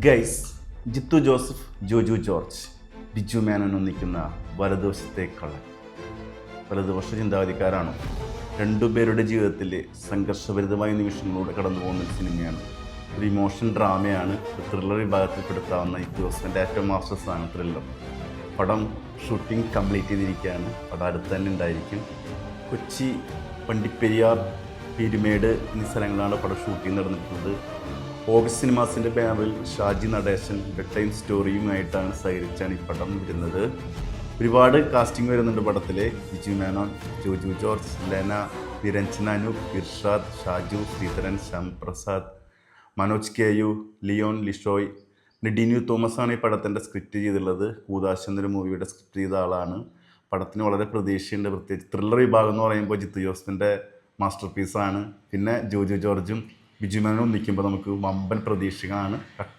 Guys Jeethu Joseph Joju George Biju Menon ഒന്നിക്കുന്ന കള്ളൻ. വലതുപക്ഷ ചിന്താഗതിക്കാരാണ്. രണ്ടുപേരുടെ ജീവിതത്തിൽ സംഘർഷഭരിതമായ നിമിഷങ്ങളിലൂടെ കടന്നു പോകുന്ന ഒരു സിനിമയാണ്. ഒരു ഇമോഷൻ ഡ്രാമയാണ് ത്രില്ലർ വിഭാഗത്തിൽപ്പെടുത്താവുന്ന ഈ ദിവസത്തിന്റെ ഏറ്റവും മാസ്റ്റർ സാധനം ത്രില്ലർ പടം ഷൂട്ടിംഗ് കംപ്ലീറ്റ് ചെയ്തിരിക്കുകയാണ്. പടം അടുത്ത് തന്നെ ഉണ്ടായിരിക്കും. കൊച്ചി പണ്ടിപ്പെരിയാർ പീരുമേട് എന്നീ സ്ഥലങ്ങളാണ് പടം ഷൂട്ടിംഗ് നടന്നിട്ടുള്ളത്. ഓഗസ്റ്റ് സിനിമാസിന്റെ ബാനറിൽ ഷാജി നടേശൻ ബെഡ് ടൈം സ്റ്റോറിയുമായിട്ടാണ് സഹകരിച്ചാണ് ഈ പടം വരുന്നത്. ഒരുപാട് കാസ്റ്റിംഗ് വരുന്നുണ്ട് പടത്തിൽ Biju Menon Joju George Lena Niranjana Anoop Irshad Shaju Sreedharan Shyam Prasad Manoj K U Leona Lishoy. Dinu Thomas ആണ് ഈ പടത്തിന്റെ സ്ക്രിപ്റ്റ് ചെയ്തിട്ടുള്ളത്. കൂതാശ് എന്നൊരു മൂവിയുടെ സ്ക്രിപ്റ്റ് ചെയ്ത ആളാണ്. പടത്തിന് വളരെ പ്രതീക്ഷയുണ്ട്. പ്രത്യേകിച്ച് ത്രില്ലർ വിഭാഗം എന്ന് പറയുമ്പോൾ ജിത്തു ജോസഫിന്റെ മാസ്റ്റർ പീസാണ് പിന്നെ ജോജു ജോർജും ബിജു മേനോനും നിൽക്കുമ്പോൾ നമുക്ക് വമ്പൻ പ്രതീക്ഷകളാണ്.